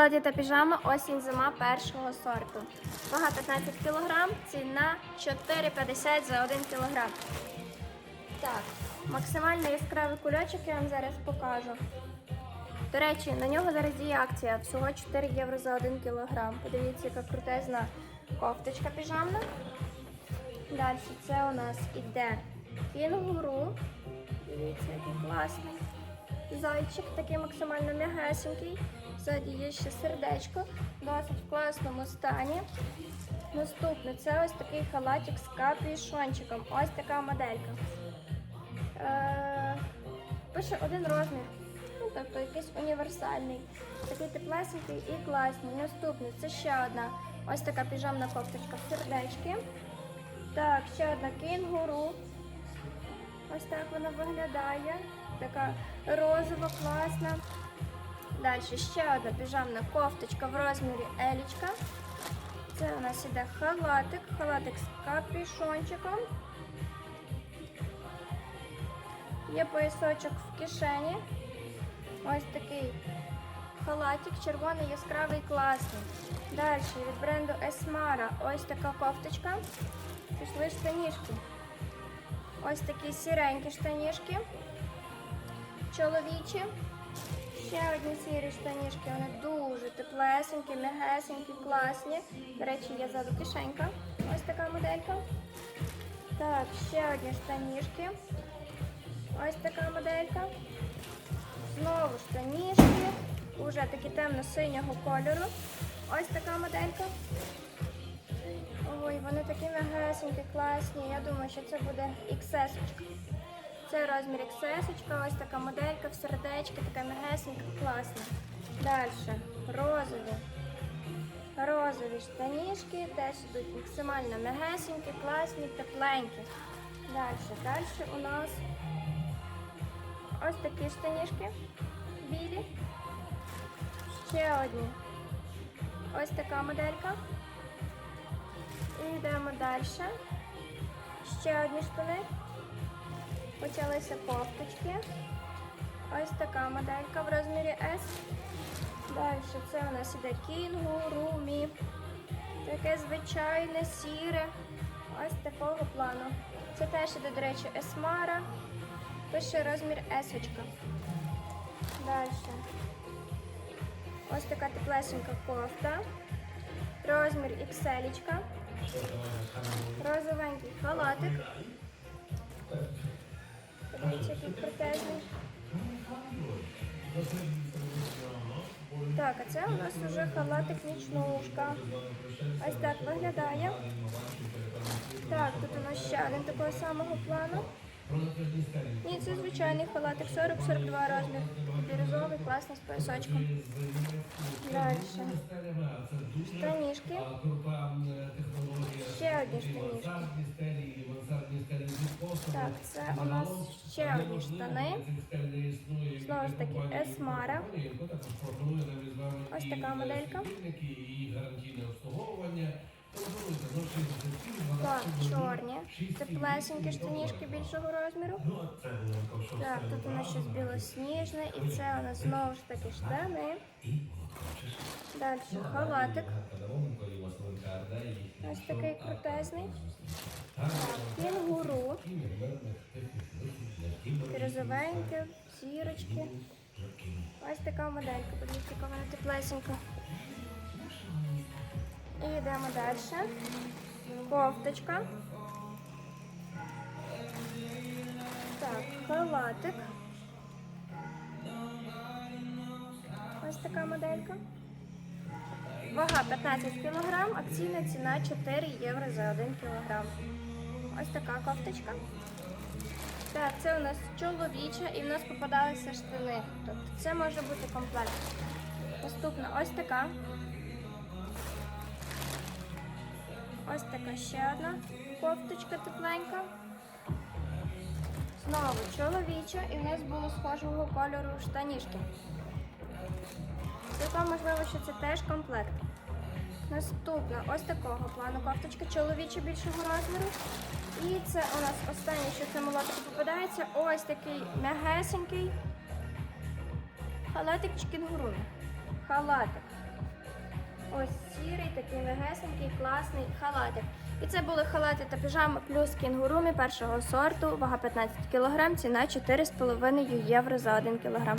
Та піжама осінь зима першого сорту. Вага 15 кг, ціна 4,50 за 1 кг. Так, максимально яскравий кульочок я вам зараз покажу. До речі, на нього зараз діє акція всього 4 євро за 1 кг. Подивіться, яка крутезна кофточка піжамна. Далі це у нас іде кінгуру. Дивіться, який класний. Зайчик такий максимально м'ягесенький. Ззаді є ще сердечко, досить в класному стані. Наступне це ось такий халатик з капюшончиком. Ось така моделька. Е, пише один розмір, ну, тобто якийсь універсальний. Такий теплесенький і класний. Наступний це ще одна ось така піжамна кофточка в сердечки. Так, ще одна кінгуру. Ось так вона виглядає. Така розова, класна. Далі ще одна піжамна кофточка в розмірі елічка. Це у нас іде халатик, халатик з капюшончиком. Є поясочок в кишені. Ось такий халатик, червоний, яскравий, класний. Далі від бренду Esmara ось така кофточка. Пішли штанішки. Ось такі сіренькі штанішки. Чоловічі. Ще одні сірі штанішки, вони дуже теплесенькі, м'ягесенькі, класні. До речі, є ззаду кишенька. Ось така моделька. Так, ще одні штанішки. Ось така моделька. Знову штанішки. Уже такі темно-синього кольору. Ось така моделька. Ой, вони такі м'ягесенькі, класні. Я думаю, що це буде XS. Це розмір XS, ось така моделька в сердечки, така м'ягесенька, класна. Далі розові. Розові штанішки, теж йдуть максимально м'ягесенькі, класні, тепленькі. Далі, далі у нас ось такі штанішки білі. Ще одні. Ось така моделька. І йдемо далі. Ще одні штани. Почалися кофточки. Ось така моделька в розмірі S. Далі це у нас іде кінгурумі. Таке звичайне, сіре. Ось такого плану. Це теж іде, до речі, есмара. Пише розмір S. Далі. Ось така теплесенька кофта. Розмір XL. Розовенький халатик. Так, а це у нас вже халатик нічнушка. Ось так виглядає. Так, тут у нас ще один такого самого плану. Ні, це звичайний халатик 40-42 розмір. Бірюзовий, класний з поясочком. Далі. Штанішки. Ще одні штанішки. Так, це у нас ще одні штани. Знову ж таки, Есмара. Ось така моделька. Чорні. Теплесенькі штанішки більшого розміру. Так, тут у нас щось білосніжне і це у нас знову ж таки штани. Далі халатик. Ось такий крутезний. Кінгуру. Розовеньке, сірочки. Ось така моделька, подивіться, яка вона теплесенька. І йдемо далі. Кофточка. Так, халатик. Ось така моделька. Вага 15 кг, акційна ціна 4 євро за 1 кг. Ось така кофточка. Так, це у нас чоловіча і в нас попадалися штани. Тобто це може бути комплект. Наступна ось така. Ось така ще одна кофточка тепленька. Знову чоловіча і в нас було схожого кольору штанішки. Цілком можливо, що це теж комплект. Наступна ось такого плану кофточка чоловіча більшого розміру. І це у нас останнє, що в цьому попадається. Ось такий м'ягесенький халатик чи кінгуру. Халатик. Ось сірий, такий легесенький, класний халатик. І це були халати та піжами плюс кінгурумі першого сорту, вага 15 кг, ціна 4,5 євро за 1 кг.